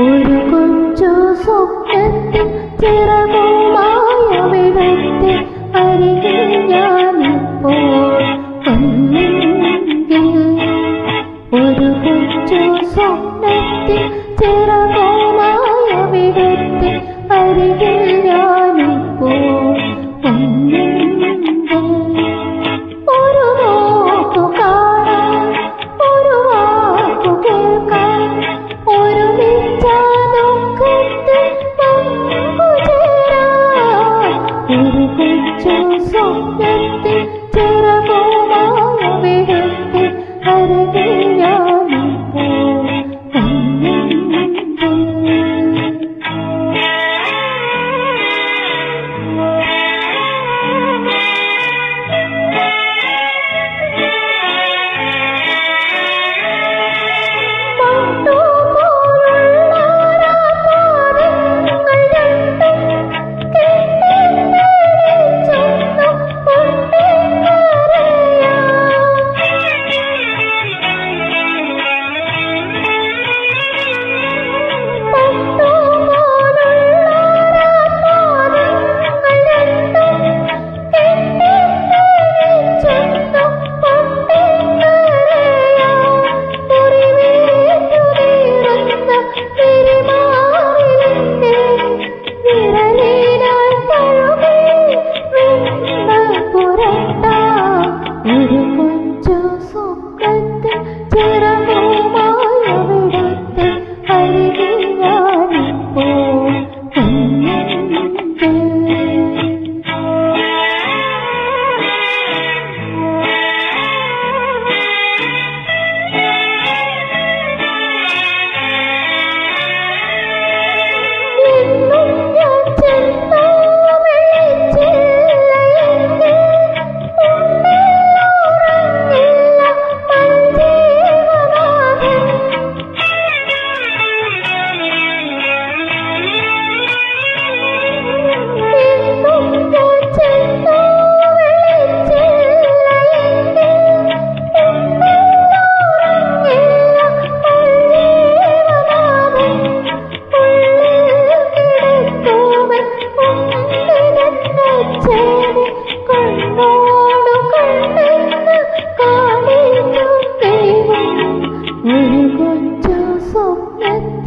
ഒരു കൊഞ്ചു സ്വപ്നത്തിൽ ചിറകുമാ Thank you. സ്വപ്നത്തിൽ